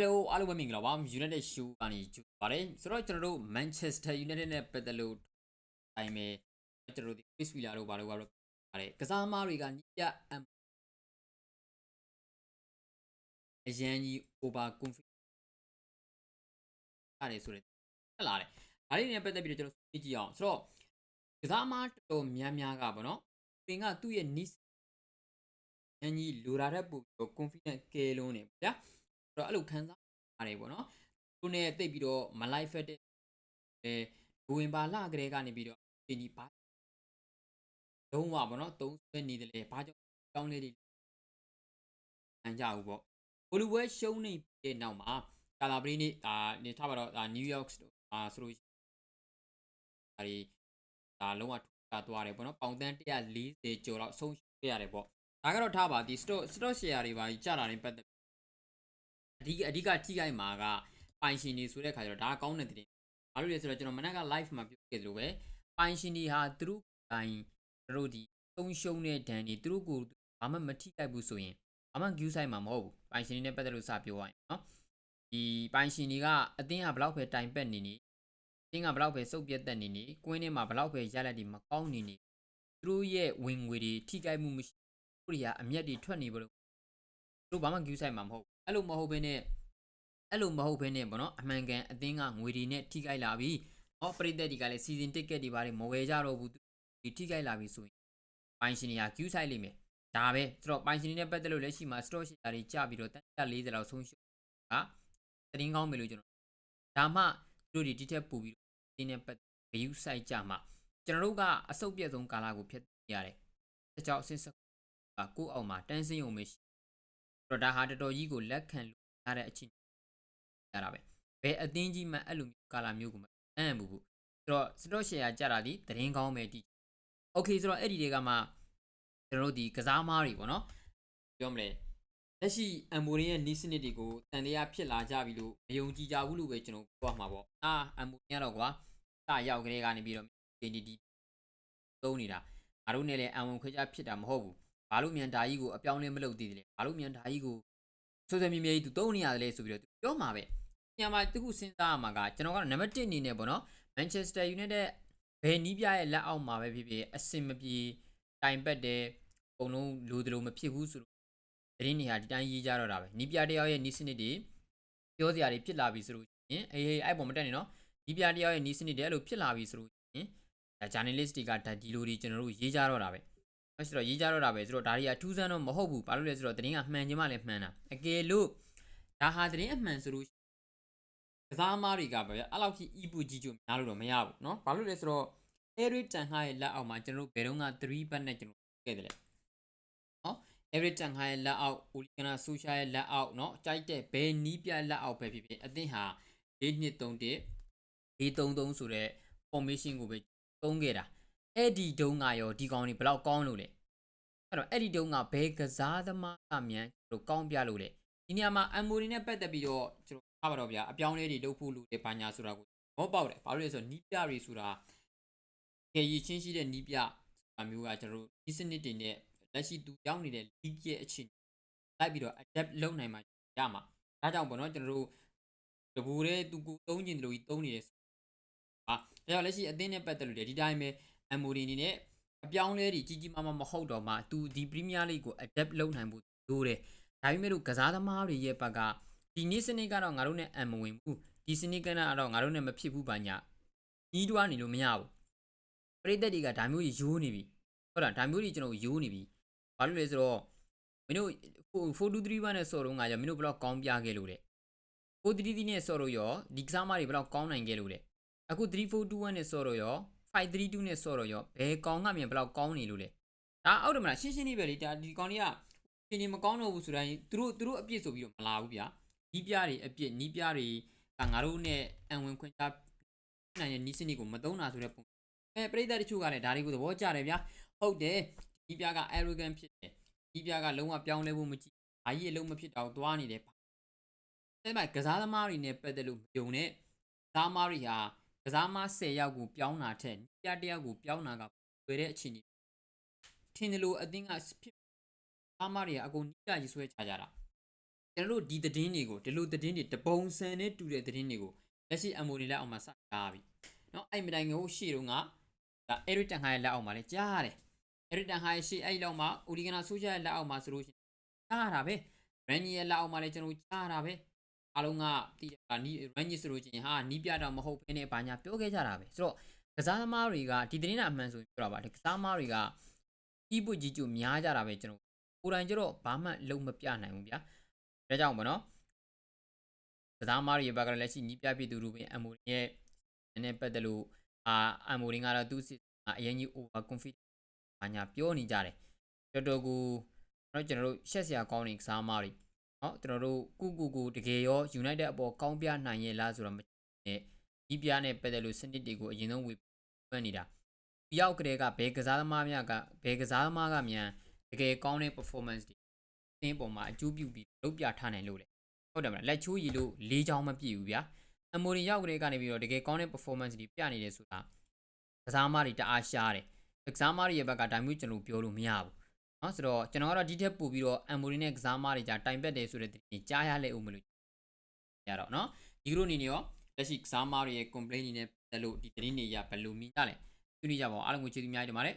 Hello အားလုံးပဲမင်္ဂလာပါ United Show ကနေကြိုပါတယ်ဆိုတော့ကျွန်တော်တို့ Manchester United နဲ့ပတ်သက်လို့အိုင်မယ်ကျွန်တော်တို့ဒီ Chris Wheeler တို့ဘာလို့ကတော့ပါတယ်ကစားသမားတွေကညပြအမ်အရန်ကြီး over confidence အဲ့ဒါဆိုရတက်လာတယ်ဒါလေးနဲ့ပတ်သက်ပြီးတော့ကျွန်တော်သိကြည့်အောင်ဆိုတော့ကစားသမားတော်တော်များများကဗောနော်ပင်ကသူ့ရဲ့ niche အန်ကြီးလိုတာတဲ့ပို့ပြီးတော့ confidence ကဲလုံးနေဗျာအဲ့ တော့အဲ့လိုခံစားရတယ်ပေါ့နော်သူနဲ့တိတ်ပြီးတော့မလိုက်ဖက်တဲ့အဲဒဝင်ပါလာကလေးကနေပြီးတော့အင်းကြီးပါလုံးဝပေါ့နော်သုံးဆွဲနေတယ်လေဘာကြောင့်ကောင်းလေးတွေအန်ကြဘူးပေါ့ဘလူဝဲရှုံးနေတဲ့နောက်မှာကာလာပရီနေဒါနေထားပါတော့ဒါနယူးယောက်အာဆိုလို့ဒါဒီဒါလုံးဝထူတာသွားတယ်ပေါ့နော်ပေါင်တန်း140ကျော်တော့ဆုံးရှုံးခဲ့ရတယ်ပေါ့ဒါကတော့ထားပါဒီ stock stock share တွေပါကြီးကြတာနေပတ်သက် အဓိကအဓိကထိခိုက်မှာကပိုင်ရှင်တွေဆိုတဲ့ခါကျတော့ဒါကကောင်းတဲ့တင်ဘာလို့လဲဆိုတော့ကျွန်တော်မနက်က live မှာပြောခဲ့သလိုပဲပိုင်ရှင်တွေဟာသူတို့တိုင်းသူတို့ဒီသုံးရှုံးတဲ့ဒဏ်တွေသူတို့ကိုဘာမှမထိခိုက်ဘူးဆိုရင်ဘာမှ view site မှာမဟုတ်ဘူးပိုင်ရှင်တွေနဲ့ပတ်သက်လို့စပြောရရင်နော်ဒီပိုင်ရှင်တွေကအတင်းဟာဘလောက်ပဲတိုင်ပက်နေနေအတင်းကဘလောက်ပဲစုပ်ပြတ်တက်နေနေကွင်းထဲမှာဘလောက်ပဲရလက်တွေမကောင်းနေနေသူတို့ရဲ့ဝင်ငွေတွေထိခိုက်မှုမရှိဘူးတွေကအမျက်တွေထွက်နေဘလို့သူတို့ဘာမှ view site မှာမဟုတ် အဲ့လိုမဟုတ်ဘဲနဲ့အဲ့လိုမဟုတ်ဘဲနဲ့ဗောနော်အမှန်ကန်အတင်းကငွေတွေနဲ့ထိခိုက်လာပြီဟောပရိသတ်တွေကလည်း season ticket တွေပါတယ်မဝယ်ကြတော့ဘူးဒီထိခိုက်လာပြီဆိုရင်ပိုင်ရှင်တွေက view site လိမ့်မယ်ဒါပဲဆိုတော့ပိုင်ရှင်တွေနဲ့ပတ်သက်လို့လက်ရှိမှာ stock share တွေကျပြီးတော့140လောက်ဆုံးရှုံးကတင်းကောင်းမယ်လို့ကျွန်တော်ဒါမှသူတို့ဒီတိထက်ပို့ပြီးတင်းနဲ့ပတ် view site ကြမှာကျွန်တော်တို့ကအဆုတ်ပြတ်ဆုံးကာလကိုဖျက်ရတယ်တကြောင်အစစ်စကကိုယ့်အောင်မှာတန်းစင်းုံမရှိ တော့ဒါဟာတော်တော်ကြီးကိုလက်ခံလို့ရတဲ့အခြေအနေရတာပဲဘယ်အသင်းကြီးမှအဲ့လိုမျိုးကာလာမျိုးကိုမအံ့ဘူးဘူးဆိုတော့ stock share ကြတာဒီသတင်းကောင်းပဲဒီโอเคဆိုတော့အဲ့ဒီတွေကမှကျွန်တော်တို့ဒီကစားမားတွေပေါ့နော်ပြောမလဲလက်ရှိအမ်မိုရင်ရဲ့နီးစနစ်တွေကိုတန်တရားဖြစ်လာကြပြီလို့မယုံကြည်ကြဘူးလို့ပဲကျွန်တော်ပြောမှာပေါ့အာအမ်မိုရင်ကတော့ကွာစရောက်ကလေးကနေပြီးတော့ဒီဒီသုံးနေတာငါတို့နဲ့လည်းအံဝင်ခွဲခြားဖြစ်တာမဟုတ်ဘူး ဘာလို့မြန်ဓာကြီးကိုအပြောင်းလဲမလုပ်သေးတယ်လဲဘာလို့မြန်ဓာကြီးကိုဆိုဆိုမြဲမြဲကြီးသူသုံးနေရတယ်လဲဆိုပြီးတော့သူပြောမှာပဲညမှာတခုစဉ်းစားရမှာကကျွန်တော်ကတော့နံပါတ်1အနေနဲ့ပေါ့နော် Manchester United ဘယ်နီးပြရဲ့လက်အောက်မှာပဲဖြစ်ဖြစ်အစင်မပြေတိုင်ပတ်တယ်အကုန်လုံးလိုသလိုမဖြစ်ဘူးဆိုတော့သတင်းတွေဟာဒီတိုင်းရေးကြတော့တာပဲနီးပြတယောက်ရဲ့နီးစနစ်တွေပြောစရာတွေဖြစ်လာပြီဆိုလို့ရှင်အေးအေးအဲ့ပေါ်မတက်နေနော်နီးပြတယောက်ရဲ့နီးစနစ်တွေအဲ့လိုဖြစ်လာပြီဆိုလို့ရှင်ဒါ journalist တွေကဒါဒီလိုတွေကျွန်တော်တို့ရေးကြတော့တာပဲ အဲ့ဆိုတော့ရေးကြတော့တာပဲဆိုတော့ဒါတွေကထူးဆန်းတော့မဟုတ်ဘူးဘာလို့လဲဆိုတော့သတင်းကမှန်ခြင်းမှလည်းမှန်တာအကယ်လို့ဒါဟာသတင်းအမှန်ဆိုလို့ကစားမားတွေကပဲအဲ့လောက်ကြီးအပူကြီးကျများလို့တော့မရဘူးเนาะဘာလို့လဲဆိုတော့ Eric Ten Hag ရဲ့လက်အောက်မှာကျွန်တော်တို့ဘယ်တော့မှ3ဘတ်နဲ့ကျွန်တော်ခဲ့တယ်လေเนาะ Eric Ten Hag ရဲ့လက်အောက် Ole Gunnar Solskjaer ရဲ့လက်အောက်เนาะကြိုက်တဲ့ဘယ်နီးပြလက်အောက်ပဲဖြစ်ဖြစ်အသင်းဟာ4-2-3-1 4-3-3ဆိုတဲ့ formation ကိုပဲသုံးခဲ့တာ အဲ့ဒီတုန်းကရောဒီကောင်တွေဘယ်လောက်ကောင်းလို့လဲအဲ့တော့အဲ့ဒီတုန်းကဘယ်ကစားသမားကမြန်တို့ကောင်းပြလို့လဲဒီနေရာမှာအမ်မိုရီနဲ့ပတ်သက်ပြီးတော့ကျွန်တော်ထားပါတော့ဗျာအပြောင်းလဲတွေလုပ်ဖို့လိုတယ်ဘာညာဆိုတာကိုမောပေါက်တယ်ဘာလို့လဲဆိုတော့နီးပြတွေဆိုတာကြေရချင်းရှိတဲ့နီးပြဆိုတာမျိုးကကျွန်တော်တို့ဒီစနစ်တွေနဲ့လက်ရှိသူရောက်နေတဲ့ league ရဲ့အခြေအနေလိုက်ပြီးတော့ adapt လုပ်နိုင်မှာရမှာဒါကြောင့်ပေါ့နော်ကျွန်တော်တို့တဘူတဲ့သူကိုသုံးကျင်တယ်လို့ကြီးသုံးနေတယ်ဟာဒါကြောင့်လက်ရှိအသင်းနဲ့ပတ်သက်လို့ဒီတိုင်းပဲ အမ်မိုရီအနေနဲ့အပြောင်းလဲတွေကြီးကြီးမားမားမဟုတ်တော့မှသူဒီပရီးမီးယားလိဂ်ကို adapt လုပ်နိုင်ဖို့လိုတယ်ဒါပေမဲ့လို့ကစားသမားတွေရဲ့ဘက်ကဒီနေ့စနစ်ကတော့ငါတို့နဲ့အံမဝင်ဘူးဒီစနစ်ကတော့ငါတို့နဲ့မဖြစ်ဘူးပါညာကြီးတွားနေလို့မရဘူးပရိသတ်တွေကဒါမျိုးကြီးရိုးနေပြီဟုတ်လားဒါမျိုးကြီးကျွန်တော်ရိုးနေပြီဘာလို့လဲဆိုတော့မင်းတို့4231နဲ့ဆော်တော့ငါရမင်းတို့ဘယ်တော့ကောင်းပြခဲ့လို့လဲ43နဲ့ဆော်တော့ရောဒီကစားမတွေဘယ်တော့ကောင်းနိုင်ခဲ့လို့လဲအခု3421နဲ့ဆော်တော့ရော 532နဲ့ဆော့တော့ရောဘယ်ကောင်ကမြန်ဘယ်လောက်ကောင်းနေလို့လဲဒါအောက်တယ်မလားရှင်းရှင်းလေးပဲလေဒါဒီကောင်တွေကရှင်းရှင်းမကောင်းတော့ဘူးဆိုတိုင်းသူတို့သူတို့အပြစ်ဆိုပြီးတော့မလာဘူးဗျာနီးပြတွေအပြစ်နီးပြတွေကငါတို့နဲ့အံဝင်ခွင့်ချနိုင်ရဲ့နီးစနစ်ကိုမသုံးတာဆိုတဲ့ပုံအဲပရိသတ်တချို့ကလည်းဒါတွေကိုသဘောကျတယ်ဗျာဟုတ်တယ်နီးပြက arrogant ဖြစ်တယ်နီးပြကလုံးဝပြောင်းလဲဖို့မကြည့်ဘာကြီးအလုံးမဖြစ်တော့သွားနေတယ်အဲ့မှာကစားသမားတွေနဲ့ပတ်သက်လို့မယုံနဲ့ကစားသမားတွေဟာ ကစားမ10ယောက်ကိုပြောင်းတာထက်ပြတယောက်ကိုပြောင်းတာကဝယ်တဲ့အခြေအနေထင်တယ်လို့အသင်းကဖြစ်အားမတွေကအကုန်နီးကြရေးဆွဲချကြတာ ကျွန်တော်တို့ဒီသတင်းတွေကိုဒီလိုသတင်းတွေတပုံစံနဲ့တူတဲ့သတင်းတွေကိုလက်ရှိအမိုတွေလက်အောက်မှာစကြားပြီเนาะအဲ့မတိုင်ငိုရှေ့တုန်းကဒါ Eric Ten Hag ရဲ့လက်အောက်မှာလည်းကြားရတယ် Eric Ten Hag ရဲ့ရှေ့အဲ့လောက်မှာ Ole Gunnar Solskjaer ရဲ့လက်အောက်မှာဆိုလို့ရှိရင်ကြားရတာပဲ Rangnick ရဲ့လက်အောက်မှာလည်းကျွန်တော်တို့ကြားရတာပဲ အားလုံးကတည်တာနီ Rangnick ဆိုလို့ရှိရင်ဟာနီးပြတော့မဟုတ်ဘဲနဲ့ဘာညာပြောခဲ့ကြတာပဲဆိုတော့ကစားသမားတွေကဒီသတင်းအမှန်ဆိုရင်ပြောတာပါဒီကစားသမားတွေကကြီးပွကြီးကျူများကြတာပဲကျွန်တော်ကိုယ်တိုင်ကျတော့ဘာမှလုံးမပြနိုင်ဘူးဗျာဒါကြောင့်ပေါ့နော်ကစားသမားတွေရဲ့ဘက်ကလည်းလက်ရှိနီးပြပြည်သူလူပင်အမိုရဲ့နည်းနည်းပတ်သက်လို့အာအမိုရင်းကတော့သူ့စစ်အရင်ကြီး over confident ဘာညာပြောနေကြတယ်တော်တော်ကိုတော့ကျွန်တော်တို့ရှက်စရာကောင်းတဲ့ကစားသမားတွေ နော်ကျွန်တော်တို့ကုကုကိုတကယ်ရော United အပေါ်ကောင်းပြနိုင်ရဲ့လားဆိုတော့မနဲ့ဒီပြနဲ့ပတ်သက်လို့စနစ်တွေကိုအရင်ဆုံးဝေဖန်နေတာပြောက်ကလေးကဘယ်ကစားသမားများကဘယ်ကစားသမားကမြန်တကယ်ကောင်းတဲ့ performance တွေအင်းပေါ်မှာအကျိုးပြုပြီးလုပ်ပြထားနိုင်လို့လေဟုတ်တယ်မလားလက်ချိုးရည်လို့လေးချောင်းမပြည့်ဘူးဗျာအမိုရီရောက်ကလေးကနေပြီးတော့တကယ်ကောင်းတဲ့ performance တွေပြနေတယ်ဆိုတာကစားသမားတွေတအားရှားတယ်ကစားသမားတွေရဲ့ဘက်ကဒါမျိုးကျွန်တော်ပြောလို့မရဘူး နော်ဆိုတော့ကျွန်တော်ကတော့ဒီထက်ပိုပြီးတော့အမ်မိုရီနဲ့ကစားမတွေကြာတိုင်ပက်တယ်ဆိုတဲ့တင်ကြားရလဲဦးမလို့ရတော့နော်ဒီလိုအနေနဲ့ရောလက်ရှိကစားမတွေရဲ့ complaint တွေနဲ့ပတ်သက်လို့ဒီတင်နေရဘယ်လိုမြင်ကြလဲသူနေကြပါအောင်အားလုံးကိုကျေးဇူးများတင်ပါတယ်